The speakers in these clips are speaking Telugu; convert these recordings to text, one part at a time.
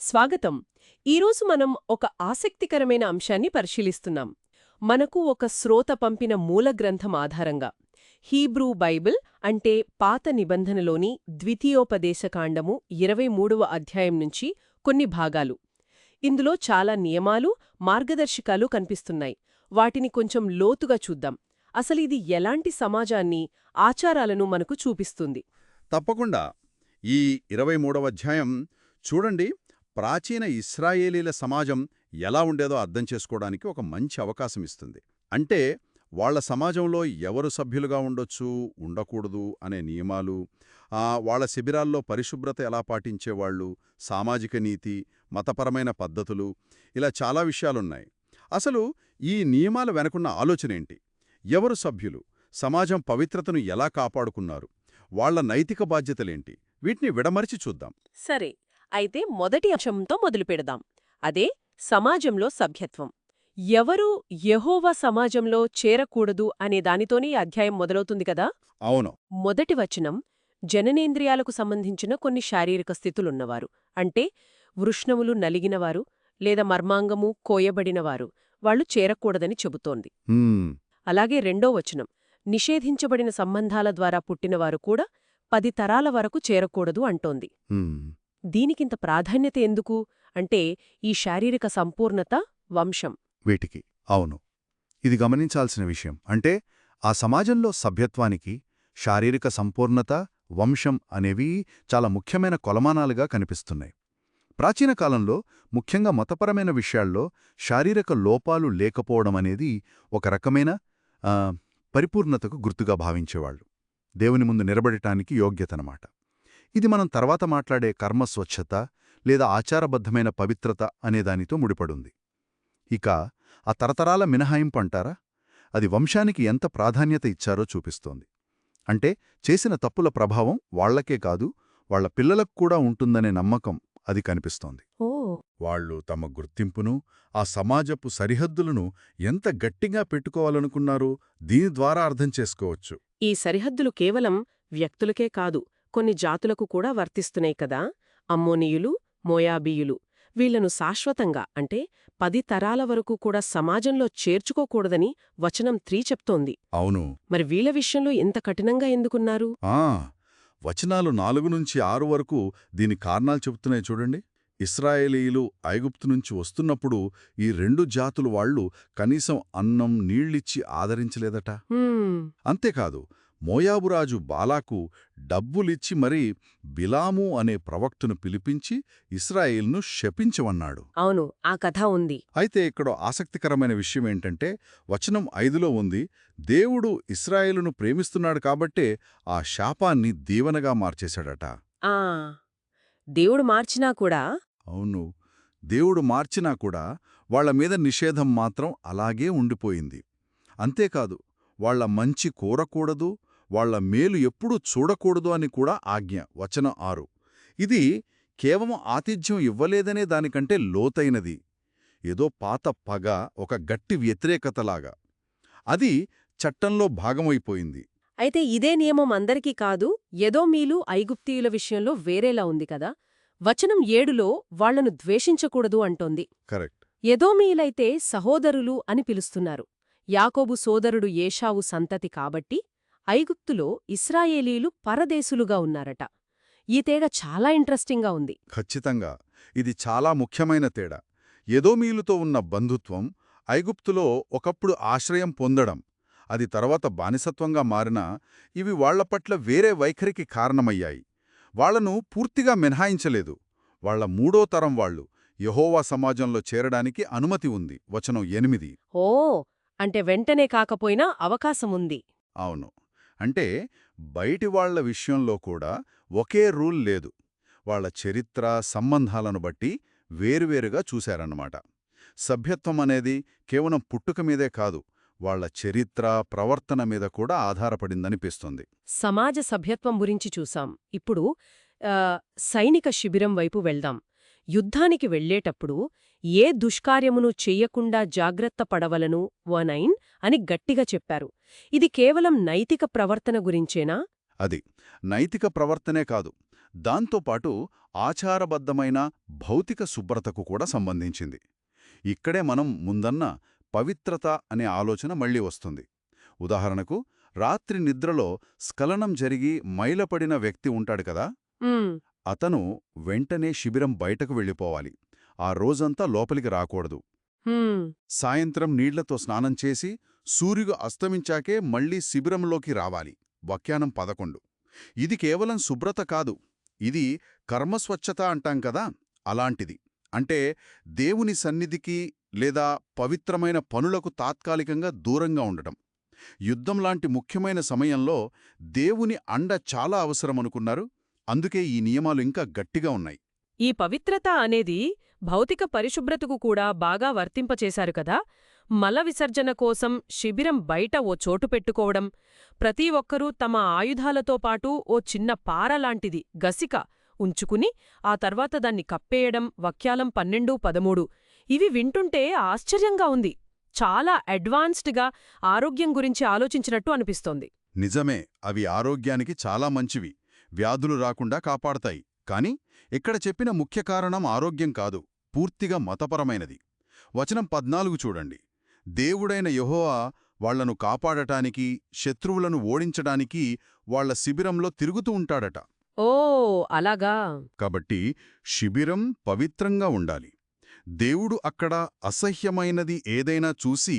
స్వాగతం. ఈరోజు మనం ఒక ఆసక్తికరమైన అంశాన్ని పరిశీలిస్తున్నాం. మనకు ఒక శ్రోత పంపిన మూల గ్రంథం ఆధారంగా. హీబ్రూ బైబిల్ అంటే పాత నిబంధనలోని ద్వితీయోపదేశకాండము ఇరవై మూడవ అధ్యాయం నుంచి కొన్ని భాగాలు. ఇందులో చాలా నియమాలు మార్గదర్శకాలు కనిపిస్తున్నాయి. వాటిని కొంచెం లోతుగా చూద్దాం. అసలు ఇది ఎలాంటి సమాజాన్ని ఆచారాలను మనకు చూపిస్తుంది? తప్పకుండా. ఈ ఇరవై మూడవ అధ్యాయం చూడండి. ప్రాచీన ఇస్రాయేలీల సమాజం ఎలా ఉండేదో అర్థం చేసుకోవడానికి ఒక మంచి అవకాశం ఇస్తుంది. అంటే వాళ్ళ సమాజంలో ఎవరు సభ్యులుగా ఉండొచ్చు ఉండకూడదు అనే నియమాలు ఆ, వాళ్ళ శిబిరాల్లో పరిశుభ్రత ఎలా పాటించేవాళ్ళు సామాజిక నీతి మతపరమైన పద్ధతులు ఇలా చాలా విషయాలున్నాయి. అసలు ఈ నియమాల వెనకున్న ఆలోచనేంటి ఎవరు సభ్యులు? సమాజం పవిత్రతను ఎలా కాపాడుకున్నారు? వాళ్ళ నైతిక బాధ్యతలేంటి? వీటిని విడమరిచి చూద్దాం. సరే అయితే మొదటి అంశంతో మొదలుపెడదాం అదే సమాజంలో సభ్యత్వం. ఎవరు యెహోవా సమాజంలో చేరకూడదు అనే దానితోనే ఈ అధ్యాయం మొదలవుతుంది కదా? అవును. మొదటి వచనం జననేంద్రియాలకు సంబంధించిన కొన్ని శారీరక స్థితులున్నవారు. అంటే వృష్ణములు నలిగినవారు లేదా మర్మాంగము కోయబడినవారు. వాళ్ళు చేరకూడదని చెబుతోంది. అలాగే రెండో వచనం నిషేధించబడిన సంబంధాల ద్వారా పుట్టినవారు కూడా పది తరాల వరకు చేరకూడదు అంటోంది. దీనికింత ప్రాధాన్యత ఎందుకు? అంటే ఈ శారీరక సంపూర్ణత వంశం. వీటికి. అవును. ఇది గమనించాల్సిన విషయం. అంటే ఆ సమాజంలో సభ్యత్వానికి శారీరక సంపూర్ణత వంశం అనేవి చాలా ముఖ్యమైన కొలమానాలుగా కనిపిస్తున్నాయి. ప్రాచీన కాలంలో ముఖ్యంగా మతపరమైన విషయాల్లో శారీరక లోపాలు లేకపోవడం అనేది ఒక రకమైన పరిపూర్ణతకు గుర్తుగా భావించేవాళ్ళు. దేవుని ముందు నిలబడటానికి యోగ్యతనమాట. ఇది మనం తర్వాత మాట్లాడే కర్మ స్వచ్ఛత లేదా ఆచారబద్ధమైన పవిత్రత అనేదానితో ముడిపడుంది. ఇక ఆ తరతరాల మినహాయింపు అంటారా? అది వంశానికి ఎంత ప్రాధాన్యత ఇచ్చారో చూపిస్తోంది. అంటే చేసిన తప్పుల ప్రభావం వాళ్ళకే కాదు వాళ్ళ పిల్లలకు కూడా ఉంటుందనే నమ్మకం అది కనిపిస్తోంది. వాళ్ళు తమ గుర్తింపును ఆ సమాజపు సరిహద్దులను ఎంత గట్టిగా పెట్టుకోవాలనుకున్నారో దీని ద్వారా అర్థం చేసుకోవచ్చు. ఈ సరిహద్దులు కేవలం వ్యక్తులకే కాదు కొన్ని జాతులకు కూడా వర్తిస్తున్నాయి కదా? అమ్మోనీయులు మోయాబీయులు. వీళ్ళను శాశ్వతంగా అంటే పది తరాల వరకు కూడా సమాజంలో చేర్చుకోకూడదని వచనం త్రీ చెప్తోంది. అవును. మరి వీళ్ళ విషయంలో ఎంత కఠినంగా ఎందుకున్నారు? ఆ వచనాలు నాలుగు నుంచి ఆరు వరకు దీని కారణాలు చెబుతున్నాయి చూడండి. ఇస్రాయేలీలు ఐగుప్తు నుంచి వస్తున్నప్పుడు ఈ రెండు జాతులు వాళ్ళు కనీసం అన్నం నీళ్ళిచ్చి ఆదరించలేదట. అంతేకాదు మోయాబురాజు బాలాకు డబ్బులిచ్చి మరీ బిలాము అనే ప్రవక్తను పిలిపించి ఇస్రాయేల్ను శపించవన్నాడు అవును ఆ కథ ఉంది. అయితే ఇక్కడ ఆసక్తికరమైన విషయం ఏంటంటే వచనం ఐదులో ఉంది దేవుడు ఇస్రాయేలును ప్రేమిస్తున్నాడు కాబట్టే ఆ శాపాన్ని దీవెనగా మార్చేశాడట. ఆ దేవుడు మార్చినా కూడా? అవును దేవుడు మార్చినా కూడా వాళ్ళ మీద నిషేధం మాత్రం అలాగే ఉండిపోయింది. అంతేకాదు వాళ్ళ మంచి కోరకూడదు వాళ్ళ మేలు ఎప్పుడూ చూడకూడదు అని కూడా ఆజ్ఞ. వచనం ఆరు. ఇది కేవలం ఆతిథ్యం ఇవ్వలేదనే దానికంటే లోతైనది. ఏదో పాత పగ ఒక గట్టి వ్యతిరేకతలాగా. అది చట్టంలో భాగమైపోయింది. అయితే ఇదే నియమం అందరికీ కాదు ఏదో మీలు ఐగుప్తీయుల విషయంలో వేరేలా ఉంది కదా? వచనం ఏడులో వాళ్ళను ద్వేషించకూడదు అంటోంది. కరెక్ట్. ఎదోమీయులైతే సహోదరులు అని పిలుస్తున్నారు. యాకోబు సోదరుడు ఏషావు సంతతి కాబట్టి ఐగుప్తులో ఇస్రాయేలీలు పరదేశులుగా ఉన్నారట. ఈ తేడా చాలా ఇంట్రెస్టింగ్గా ఉంది. ఖచ్చితంగా. ఇది చాలా ముఖ్యమైన తేడా. ఎదోమీలుతో ఉన్న బంధుత్వం ఐగుప్తులో ఒకప్పుడు ఆశ్రయం పొందడం అది తర్వాత బానిసత్వంగా మారినా ఇవి వాళ్ళ పట్ల వేరే వైఖరికి కారణమయ్యాయి. వాళ్ళను పూర్తిగా మినహాయించలేదు. వాళ్ళ మూడో తరం వాళ్ళు యహోవా సమాజంలో చేరడానికి అనుమతి ఉంది. వచనం ఎనిమిది. ఓ! అంటే వెంటనే కాకపోయినా అవకాశముంది అవును. అంటే బయటి వాళ్ళ విషయంలో కూడా ఒకే రూల్ లేదు. వాళ్ళ చరిత్ర సంబంధాలను బట్టి వేరువేరుగా చూశారన్నమాట. సభ్యత్వం అనేది కేవలం పుట్టుక మీదే కాదు వాళ్ళ చరిత్ర ప్రవర్తన మీద కూడా ఆధారపడిందనిపిస్తుంది. సమాజ సభ్యత్వం గురించి చూసాం. ఇప్పుడు సైనిక శిబిరం వైపు వెళ్దాం. యుద్ధానికి వెళ్ళేటప్పుడు ఏ దుష్కార్యమును చెయ్యకుండా జాగ్రత్త పడవలను వనైన్ అని గట్టిగా చెప్పారు. ఇది కేవలం నైతిక ప్రవర్తన గురించేనా? అది నైతిక ప్రవర్తనే కాదు. దాంతోపాటు ఆచారబద్ధమైన భౌతిక శుభ్రతకు కూడా సంబంధించింది. ఇక్కడే మనం ముందన్న పవిత్రత అనే ఆలోచన మళ్ళీ వస్తుంది. ఉదాహరణకు రాత్రి నిద్రలో స్ఖలనం జరిగి మైలపడిన వ్యక్తి ఉంటాడు కదా? అతను వెంటనే శిబిరం బయటకు వెళ్ళిపోవాలి. ఆ రోజంతా లోపలికి రాకూడదు. సాయంత్రం నీళ్ళతో స్నానం చేసి సూర్యుడు అస్తమించాకే మళ్ళీ శిబిరంలోకి రావాలి. వ్యాఖ్యానం పదకొండు. ఇది కేవలం శుభ్రత కాదు. ఇది కర్మస్వచ్ఛత అంటాం కదా! అలాంటిది. అంటే దేవుని సన్నిధికి లేదా పవిత్రమైన పనులకు తాత్కాలికంగా దూరంగా ఉండటం. యుద్ధం లాంటి ముఖ్యమైన సమయంలో దేవుని అండ చాలా అవసరమనుకున్నారు. అందుకే ఈ నియమాలు ఇంకా గట్టిగా ఉన్నాయి. ఈ పవిత్రత అనేది భౌతిక పరిశుభ్రతకు కూడా బాగా వర్తింపచేశారు కదా. మల విసర్జన కోసం శిబిరం బయట ఓ చోటు పెట్టుకోవడం ప్రతి ఒక్కరూ తమ ఆయుధాలతో పాటు ఓ చిన్న పార లాంటిది గసిక ఉంచుకుని ఆ తర్వాత దాన్ని కప్పేయడం వక్యాలం పన్నెండు పదమూడు. ఇవి వింటుంటే ఆశ్చర్యంగా ఉంది. చాలా అడ్వాన్స్డ్గా ఆరోగ్యం గురించి ఆలోచించినట్టు అనిపిస్తోంది. నిజమే అవి ఆరోగ్యానికి చాలా మంచివి. వ్యాధులు రాకుండా కాపాడతాయి. కాని ఇక్కడ చెప్పిన ముఖ్య కారణం ఆరోగ్యం కాదు పూర్తిగా మతపరమైనది. వచనం పద్నాలుగు చూడండి. దేవుడైన యెహోవా వాళ్ళను కాపాడటానికి శత్రువులను ఓడించడానికి వాళ్ళ శిబిరంలో తిరుగుతూ ఉంటాడట. ఓ అలాగా. కాబట్టి శిబిరం పవిత్రంగా ఉండాలి. దేవుడు అక్కడ అసహ్యమైనది ఏదైనా చూసి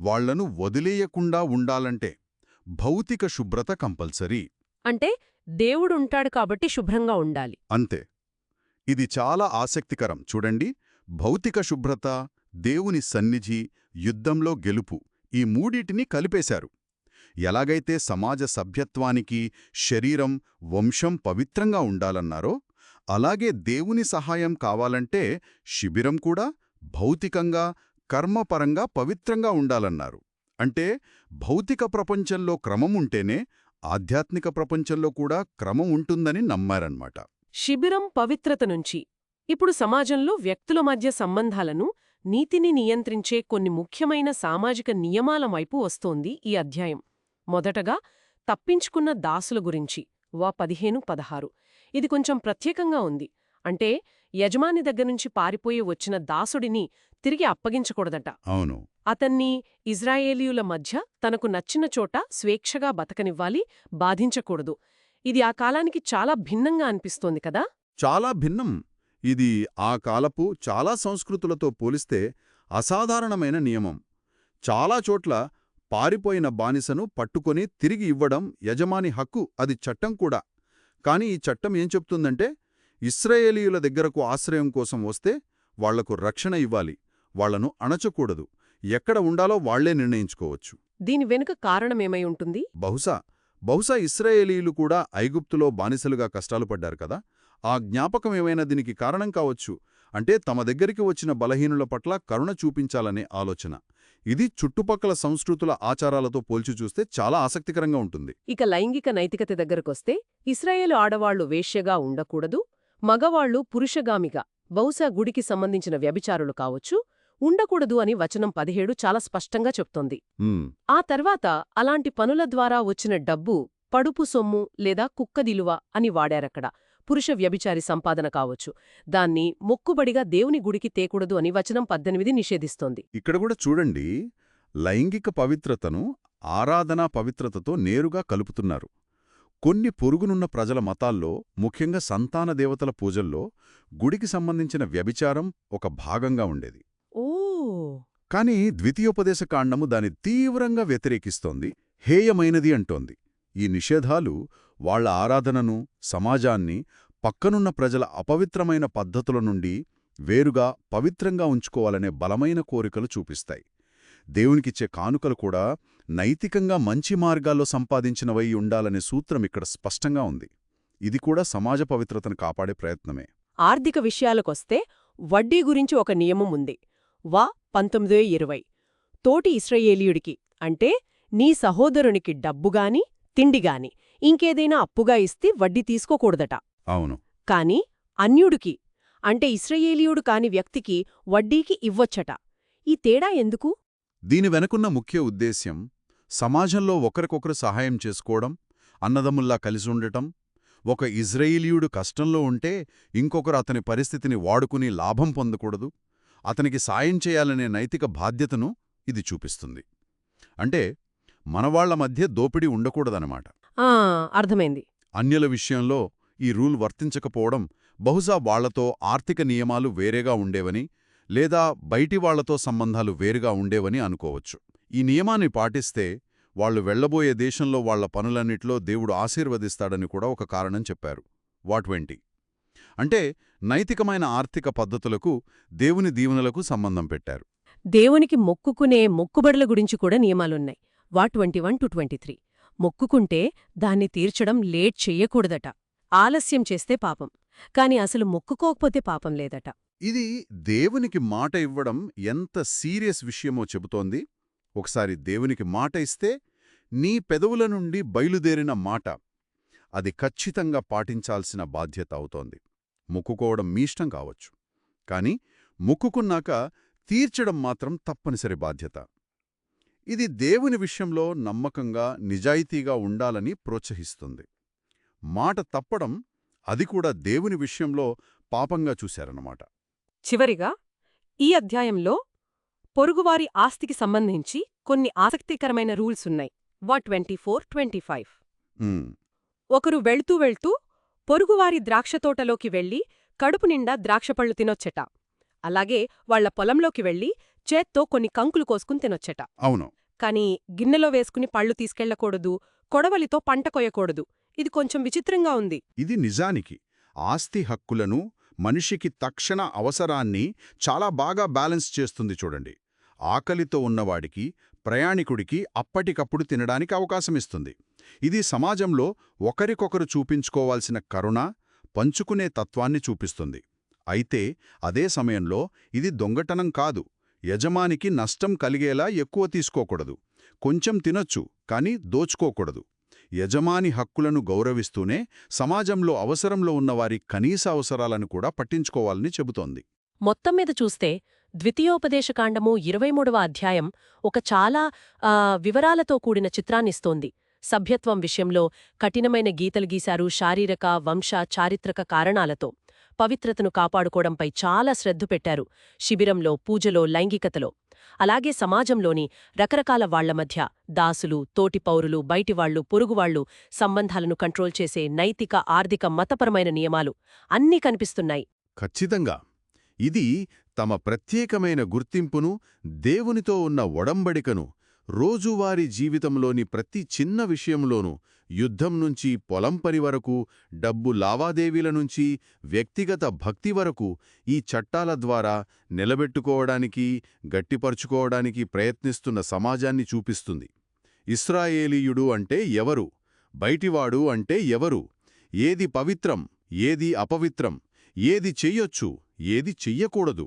వాళ్ళను వదిలేయకుండా ఉండాలంటే భౌతిక శుభ్రత కంపల్సరీ. అంటే దేవుడుంటాడు కాబట్టి శుభ్రంగా ఉండాలి. అంతే. ఇది చాలా ఆసక్తికరం. చూడండి భౌతిక శుభ్రత దేవుని సన్నిధి యుద్ధంలో గెలుపు ఈ మూడిటిని కలిపేశారు. ఎలాగైతే సమాజ సభ్యత్వానికి శరీరం వంశం పవిత్రంగా ఉండాలన్నారో అలాగే దేవుని సహాయం కావాలంటే శిబిరం కూడా భౌతికంగా కర్మపరంగా పవిత్రంగా ఉండాలన్నారు. అంటే భౌతిక ప్రపంచంలో క్రమం ఉంటేనే ఆధ్యాత్మిక ప్రపంచంలో కూడా క్రమం ఉంటుందని నమ్మారన్నమాట. శిబిరం పవిత్రత నుంచి ఇప్పుడు సమాజంలో వ్యక్తుల మధ్య సంబంధాలను నీతిని నియంత్రించే కొన్ని ముఖ్యమైన సామాజిక నియమాల వైపు వస్తోంది ఈ అధ్యాయం. మొదటగా తప్పించుకున్న దాసుల గురించి వా పదిహేను పదహారు. ఇది కొంచెం ప్రత్యేకంగా ఉంది. అంటే యజమాని దగ్గరనుంచి పారిపోయి వచ్చిన దాసుడిని తిరిగి అప్పగించకూడదట. అవును. అతన్ని ఇజ్రాయేలీయుల మధ్య తనకు నచ్చిన చోట స్వేచ్ఛగా బతకనివ్వాలి బాధించకూడదు. ఇది ఆ కాలానికి చాలా భిన్నంగా అనిపిస్తోంది కదా? చాలా భిన్నం. ఇది ఆ కాలపు చాలా సంస్కృతులతో పోలిస్తే అసాధారణమైన నియమం. చాలా చోట్ల పారిపోయిన బానిసను పట్టుకొని తిరిగి ఇవ్వడం యజమాని హక్కు అది చట్టం కూడా. కాని ఈ చట్టం ఏం చెప్తుందంటే ఇస్రాయేలీయుల దగ్గరకు ఆశ్రయం కోసం వస్తే వాళ్ళకు రక్షణ ఇవ్వాలి. వాళ్ళను అణచకూడదు. ఎక్కడ ఉండాలో వాళ్ళే నిర్ణయించుకోవచ్చు. దీని వెనుక కారణమేమై ఉంటుంది? బహుశా బహుశా ఇస్రాయేలీలు కూడా ఐగుప్తులో బానిసలుగా కష్టాలు పడ్డారు కదా? ఆ జ్ఞాపకం ఏమైనా దీనికి కారణం కావచ్చు? అంటే తమ దగ్గరికి వచ్చిన బలహీనుల పట్ల కరుణ చూపించాలనే ఆలోచన. ఇది చుట్టుపక్కల సంస్కృతుల ఆచారాలతో పోల్చి చూస్తే చాలా ఆసక్తికరంగా ఉంటుంది. ఇక లైంగిక నైతికత దగ్గరకొస్తే ఇస్రాయేలు ఆడవాళ్ళు వేశ్యగా ఉండకూడదు మగవాళ్ళు పురుషగామిగా బహుశా గుడికి సంబంధించిన వ్యభిచారులు కావచ్చు ఉండకూడదు అని వచనం పదిహేడు చాలా స్పష్టంగా చెప్తోంది. ఆ తర్వాత అలాంటి పనుల ద్వారా వచ్చిన డబ్బు పడుపు సొమ్ము లేదా కుక్కదిలువ అని వాడారక్కడ. పురుష వ్యభిచారి సంపాదన కావచ్చు. దాన్ని మొక్కుబడిగా దేవుని గుడికి తేకూడదు అని వచనం పద్దెనిమిది నిషేధిస్తోంది. ఇక్కడ కూడా చూడండి లైంగిక పవిత్రతను ఆరాధనా పవిత్రతతో నేరుగా కలుపుతున్నారు. కొన్ని పొరుగునున్న ప్రజల మతాల్లో ముఖ్యంగా సంతాన దేవతల పూజల్లో గుడికి సంబంధించిన వ్యభిచారం ఒక భాగంగా ఉండేది. కాని ద్వితీయోపదేశకాండము దాని తీవ్రంగా వ్యతిరేకిస్తోంది హేయమైనది అంటోంది. ఈ నిషేధాలు వాళ్ళ ఆరాధనను సమాజాన్ని పక్కనున్న ప్రజల అపవిత్రమైన పద్ధతుల నుండి వేరుగా పవిత్రంగా ఉంచుకోవాలనే బలమైన కోరికలు చూపిస్తాయి. దేవునికిచ్చే కానుకలు కూడా నైతికంగా మంచి మార్గాల్లో సంపాదించినవై ఉండాలనే సూత్రం ఇక్కడ స్పష్టంగా ఉంది. ఇది కూడా సమాజ పవిత్రతను కాపాడే ప్రయత్నమే. ఆర్థిక విషయాలకొస్తే వడ్డీ గురించి ఒక నియమం ఉంది వా పంతొమ్మిదో ఇరవై తోటి ఇస్రయేలీయుడికి అంటే నీ సహోదరునికి డబ్బుగాని తిండిగాని ఇంకేదైనా అప్పుగా ఇస్తే వడ్డీ తీసుకోకూడదట. అవును. కాని అన్యుడికి అంటే ఇస్రయేలీయుడు కాని వ్యక్తికి వడ్డీకి ఇవ్వొచ్చట. ఈ తేడా ఎందుకు? దీని వెనుకున్న ముఖ్య ఉద్దేశ్యం సమాజంలో ఒకరికొకరు సహాయం చేసుకోవడం అన్నదమ్ముల్లా కలిసి ఉండటం ఒక ఇజ్రాయిలీయుడు కష్టంలో ఉంటే ఇంకొకరు అతని పరిస్థితిని వాడుకుని లాభం పొందకూడదు అతనికి సాయం చేయాలనే నైతిక బాధ్యతను ఇది చూపిస్తుంది. అంటే మనవాళ్ళ మధ్య దోపిడీ ఉండకూడదనమాట అర్థమైంది. అన్యుల విషయంలో ఈ రూల్ వర్తించకపోవడం బహుశా వాళ్ళతో ఆర్థిక నియమాలు వేరేగా ఉండేవని లేదా బయటి వాళ్ళతో సంబంధాలు వేరుగా ఉండేవని అనుకోవచ్చు. ఈ నియమాన్ని పాటిస్తే వాళ్ళు వెళ్ళబోయే దేశంలో వాళ్ళ పనులన్నిట్లో దేవుడు ఆశీర్వదిస్తాడని కూడా ఒక కారణం చెప్పారు. వాట్వెంటి అంటే నైతికమైన ఆర్థిక పద్ధతులకు దేవుని దీవెనలకు సంబంధం పెట్టారు. దేవునికి మొక్కుకునే మొక్కుబడుల గురించి కూడా నియమాలున్నాయి. వా twenty one to twenty three. మొక్కుకుంటే దాన్ని తీర్చడం లేట్ చెయ్యకూడదట ఆలస్యం చేస్తే పాపం. కాని అసలు మొక్కుకోకపోతే పాపం లేదట. ఇది దేవునికి మాట ఇవ్వడం ఎంత సీరియస్ విషయమో చెబుతోంది. ఒకసారి దేవునికి మాట ఇస్తే నీ పెదవుల నుండి బయలుదేరిన మాట అది ఖచ్చితంగా పాటించాల్సిన బాధ్యత అవుతోంది. ముక్కుకోవడం మీష్టం కావచ్చు. కాని ముక్కుకున్నాక తీర్చడం మాత్రం తప్పనిసరి బాధ్యత. ఇది దేవుని విషయంలో నమ్మకంగా నిజాయితీగా ఉండాలని ప్రోత్సహిస్తుంది. మాట తప్పడం అది కూడా దేవుని విషయంలో పాపంగా చూశారన్నమాట. చివరిగా ఈ అధ్యాయంలో పొరుగువారి ఆస్తికి సంబంధించి కొన్ని ఆసక్తికరమైన రూల్స్ ఉన్నాయి. వా ట్వంటీ ఫోర్ ట్వంటీ ఫైవ్. ఒకరు వెళ్తూ వెళ్తూ పొరుగువారి ద్రాక్షతోటలోకి వెళ్ళి కడుపు నిండా ద్రాక్షపళ్ళు తినొచ్చట. అలాగే వాళ్ళ పొలంలోకి వెళ్ళి చేత్తో కొన్ని కంకులు కోసుకుని తినొచ్చట. అవును. కాని గిన్నెలో వేసుకుని పళ్ళు తీసుకెళ్ళకూడదు కొడవలితో పంట కొయ్యకూడదు. ఇది కొంచెం విచిత్రంగా ఉంది. ఇది నిజానికి ఆస్తి హక్కులను మనిషికి తక్షణ అవసరాన్ని చాలా బాగా బ్యాలెన్స్ చేస్తుంది చూడండి. ఆకలితో ఉన్నవాడికి ప్రయాణికుడికి అప్పటికప్పుడు తినడానికి అవకాశమిస్తుంది ఇది సమాజంలో ఒకరికొకరు చూపించుకోవాల్సిన కరుణ పంచుకునే తత్వాన్ని చూపిస్తుంది. అయితే అదే సమయంలో ఇది దొంగటనం కాదు. యజమానికి నష్టం కలిగేలా ఎక్కువ తీసుకోకూడదు. కొంచెం తినొచ్చు కాని దోచుకోకూడదు. యజమాని హక్కులను గౌరవిస్తూనే సమాజంలో అవసరంలో ఉన్నవారి కనీస అవసరాలను కూడా పట్టించుకోవాలని చెబుతోంది. మొత్తం మీద చూస్తే ద్వితీయోపదేశకాండము ఇరవై మూడవ అధ్యాయం ఒక చాలా వివరాలతో కూడిన చిత్రాన్నిస్తోంది. సభ్యత్వం విషయంలో కఠినమైన గీతలు గీశారు శారీరక వంశ చారిత్రక కారణాలతో. పవిత్రతను కాపాడుకోవడంపై చాలా శ్రద్ధ పెట్టారు శిబిరంలో పూజలో లైంగికతలో. అలాగే సమాజంలోని రకరకాల వాళ్ళ మధ్య దాసులు తోటి పౌరులు బయటివాళ్ళు పొరుగువాళ్ళు సంబంధాలను కంట్రోల్ చేసే నైతిక ఆర్థిక మతపరమైన నియమాలు అన్నీ కనిపిస్తున్నాయి. ఖచ్చితంగా. ఇది తమ ప్రత్యేకమైన గుర్తింపును దేవునితో ఉన్న ఒడంబడికను రోజువారీ జీవితంలోని ప్రతి చిన్న విషయంలోనూ యుద్ధం నుంచి పొలం పని వరకు డబ్బు లావాదేవీల నుంచి వ్యక్తిగత భక్తి వరకు ఈ చట్టాల ద్వారా నిలబెట్టుకోవడానికి గట్టిపరుచుకోవడానికి ప్రయత్నిస్తున్న సమాజాన్ని చూపిస్తుంది. ఇస్రాయేలీయుడు అంటే ఎవరు? బయటివాడు అంటే ఎవరు? ఏది పవిత్రం? ఏది అపవిత్రం? ఏది చెయ్యొచ్చు ఏది చెయ్యకూడదు?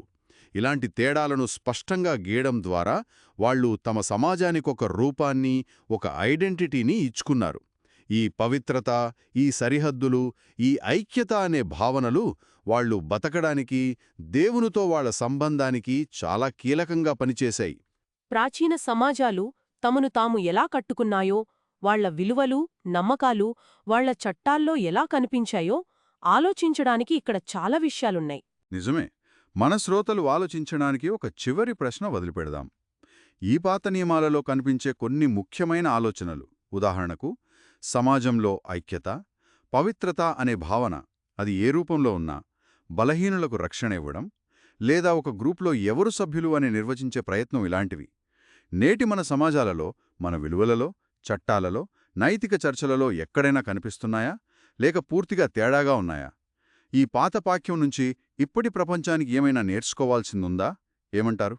ఇలాంటి తేడాలను స్పష్టంగా గీయడం ద్వారా వాళ్ళు తమ సమాజానికొక రూపాన్ని ఒక ఐడెంటిటీని ఇచ్చుకున్నారు. ఈ పవిత్రత ఈ సరిహద్దులు ఈ ఐక్యత అనే భావనలు వాళ్ళు బతకడానికి దేవునితో వాళ్ళ సంబంధానికి చాలా కీలకంగా పనిచేశాయి. ప్రాచీన సమాజాలు తమను తాము ఎలా కట్టుకున్నాయో వాళ్ళ విలువలు నమ్మకాలు వాళ్ళ చట్టాల్లో ఎలా కనిపించాయో ఆలోచించడానికి ఇక్కడ చాలా విషయాలున్నాయి. నిజమే. మన శ్రోతలు ఆలోచించడానికి ఒక చివరి ప్రశ్న వదిలిపెడదాం. ఈ పాత నియమాలలో కనిపించే కొన్ని ముఖ్యమైన ఆలోచనలు. ఉదాహరణకు సమాజంలో ఐక్యత పవిత్రత అనే భావన అది ఏ రూపంలో ఉన్నా బలహీనులకు రక్షణ ఇవ్వడం లేదా ఒక గ్రూప్లో ఎవరు సభ్యులు అని నిర్వచించే ప్రయత్నం ఇలాంటివి. నేటి మన సమాజాలలో మన విలువలలో చట్టాలలో నైతిక చర్చలలో ఎక్కడైనా కనిపిస్తున్నాయా? లేక పూర్తిగా తేడాగా ఉన్నాయా? ఈ పాత పాక్యం నుంచి ఇప్పటి ప్రపంచానికి ఏమైనా నేర్చుకోవాల్సిందుందా? ఏమంటారు?